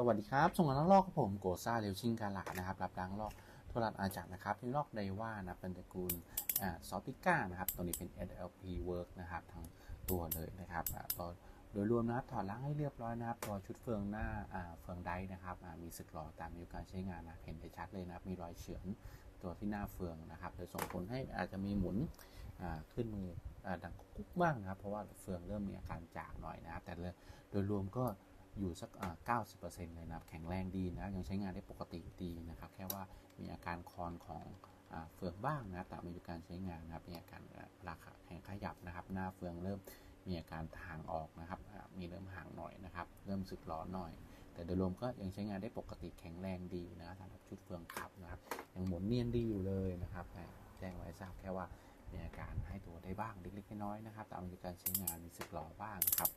สวัสดีครับส่งงานลอกครับผมโกซ่าเรวชิงกาลานะครับ รับล้างลอกทั่วรัฐอาณาจักนะครับที่ลอกไดว่านะเป็นตระกูลอ่าซอฟติก้านะครับตัวนี้เป็น SLP work นะครับทั้งตัวเลยนะครับอ่าตัวโดยรวมนะครับถอดล้างให้เรียบร้อยนะครับตัวชุดเฟืองหน้าอ่าเฟืองไดนะครับอ่ามีสึกหลอตามอายุการใช้งานนะเห็นได้ชัดเลยนะมีรอยเฉือนตัวที่หน้าเฟืองนะครับโดยส่งผลให้อาจจะมีหมุนอ่าขึ้นมืออ่าดังกุ๊กบ้างนะครับเพราะว่าเฟืองเริ่มมีอาการจากหน่อยนะครับ แต่โดยรวมก็ อยู่สักเก้าสิบเปอร์เซ็นต์เลยนะครับ แข็งแรงดีนะ ยังใช้งานได้ปกติดีนะครับ แค่ว่ามีอาการคอนของอเฟืองบ้างนะแตามอายุการใช้งานนะครับ มีอาการราคาแข็งขยับนะครับ หน้าเฟืองเริ่มมีอาการห่างออกนะครับ มีเริ่มห่างหน่อยนะครับ เริ่มสึกร้อนหน่อย แต่โดยรวมก็ยังใช้งานได้ปกติแข็งแรงดีนะสำหรับชุดเฟืองขับนะครับ ยังหมุนเนียนดีอยู่เลยนะครับ แจ้งไว้ทราบแค่ว่ามีอาการให้ตัวได้บ้างเล็กๆน้อยๆนะครับ ตามอายุการใช้งานมีสึกหรอบ้างครับ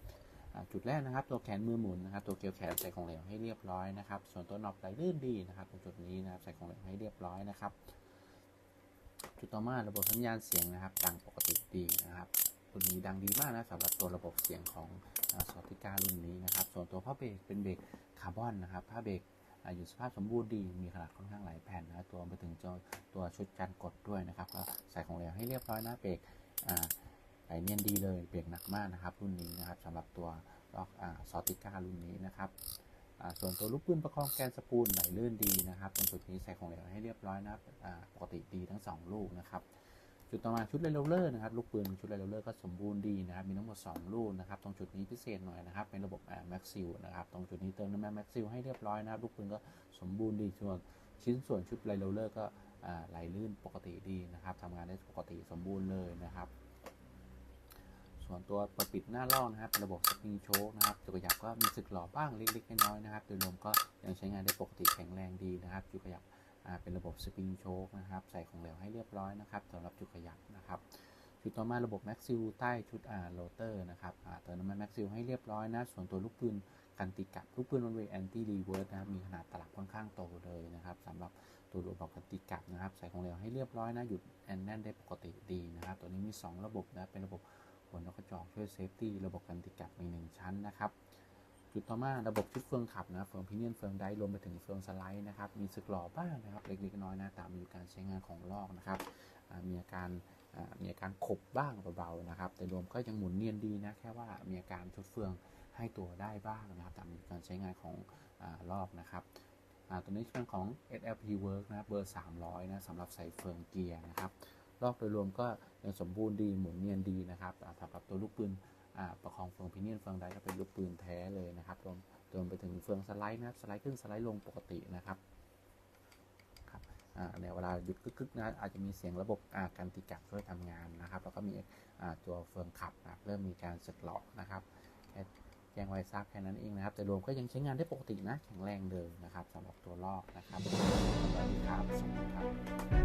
จุดแรกนะครับ ตัวแขนมือหมุนนะครับ ตัวเกลียวแขนใส่ของเหลวให้เรียบร้อยนะครับ ส่วนตัวน็อปไหลลื่นดีนะครับตรงจุดนี้นะครับใส่ของเหลวให้เรียบร้อยนะครับ จุดต่อมาระบบสัญญาณเสียงนะครับดังปกติดีนะครับรุ่นนี้ดังดีมากนะสำหรับตัวระบบเสียงของซอฟติก้ารุ่นนี้นะครับ ส่วนตัวผ้าเบรกเป็นเบรกคาร์บอนนะครับผ้าเบรกอยู่สภาพสมบูรณ์ดี มีขนาดค่อนข้างหลายแผ่นนะตัวไปถึงตัวตัวชุดการกดด้วยนะครับ ก็ใส่ของเหลวให้เรียบร้อยนะเบรกอ่า ไหลเนียนดีเลยเบรกหนักมากนะครับ รุ่นนี้นะครับสำหรับตัวล็อกซอติก้ารุ่นนี้นะครับส่วนตัวลูกปืนประคองแกนสปูลไหลลื่นดีนะครับตรงจุดนี้ใส่ของเหลวให้เรียบร้อยนะครับปกติดีทั้ง 2 ลูกนะครับจุดต่อมาชุดเรลเลอร์นะครับลูกปืนชุดเรลเลอร์ก็สมบูรณ์ดีนะครับมีทั้งหมด 2 ลูกนะครับตรงจุดนี้พิเศษหน่อยนะครับเป็นระบบแม็กซิลนะครับตรงจุดนี้เติมน้ำมันแม็กซิลให้เรียบร้อยนะครับลูกปืนก็สมบูรณ์ดีส่วนชิ้นส่วนชุดเรลเลอร์ก็ไหลลื่นปกติดีนะครับทำงานได้ปกติสมบูรณ์เลยนะครับ ส่วนตัวเปิดปิดหน้าล่องนะครับระบบสปริงโชคนะครับจุกขยับก็มีสึกหล่อบ้างเล็กๆน้อยๆนะครับโดยรวมก็ยังใช้งานได้ปกติแข็งแรงดีนะครับจุกขยับเป็นระบบสปริงโชคนะครับใส่ของเหลวให้เรียบร้อยนะครับสำหรับจุกขยับนะครับชุดต่อมาระบบแม็กซิลใต้ชุดอ่าโรเตอร์นะครับเติมน้ำมันแม็กซิลให้เรียบร้อยนะส่วนตัวลูกปืนกันติกับลูกปืนวันเวย์แอนตี้รีเวิร์สนะครับมีขนาดตลับค่อนข้างโตเลยนะครับสำหรับตัวระบบกันติกับนะครับใส่ของเหลวให้เรียบร้อยนะหยุดแอนแน่นได้ปกติดีนะครับตัวนี้มี 2 ระบบนะเป็นระบบ หัวนกกระจอกช่วยเซฟตี้ระบบกันติกัดมี1ชั้นนะครับ จุดต่อมาระบบชุดเฟืองขับนะเฟืองพิเนียนเฟืองไดรวมไปถึงเฟืองสไลด์นะครับ มีสึกหล่อบ้างนะครับ เล็กๆน้อยๆนะตามอายุการใช้งานของลอกนะครับมีอาการมีอาการขบบ้างเบาๆนะครับ แต่รวมก็ยังหมุนเนียนดีนะแค่ว่ามีอาการชุดเฟืองให้ตัวได้บ้างนะครับ ตามการใช้งานของอลอกนะครับอตัวนี้เป็นของ SLP Work นะครับเบอร์ 300 นะสำหรับใส่เฟืองเกียร์นะครับ รอบโดยรวมก็ยังสมบูรณ์ดีหมุนเนียนดีนะครับสำหรับตัวลูกปืนประคองเฟืองพิเนียนเฟืองใดก็เป็นลูกปืนแท้เลยนะครับรวมรวมไปถึงเฟืองสไลด์นะครับสไลด์ขึ้นสไลด์ลงปกตินะครับครับอ่เนี่ยเวลาหยุดกึกๆนะอาจจะมีเสียงระบบการตีกลับช่วยทำงานนะครับแล้วก็มีตัวเฟืองขับนะรบเริ่มมีการสึกหลอกนะครับแค่แจ้งไว้ทราบแค่นั้นเองนะครับ แต่รวมก็ยังใช้งานได้ปกตินะแข็งแรงเลยนะครับสำหรับตัวลอกนะครับสวัสดีครับสวัสดีครับ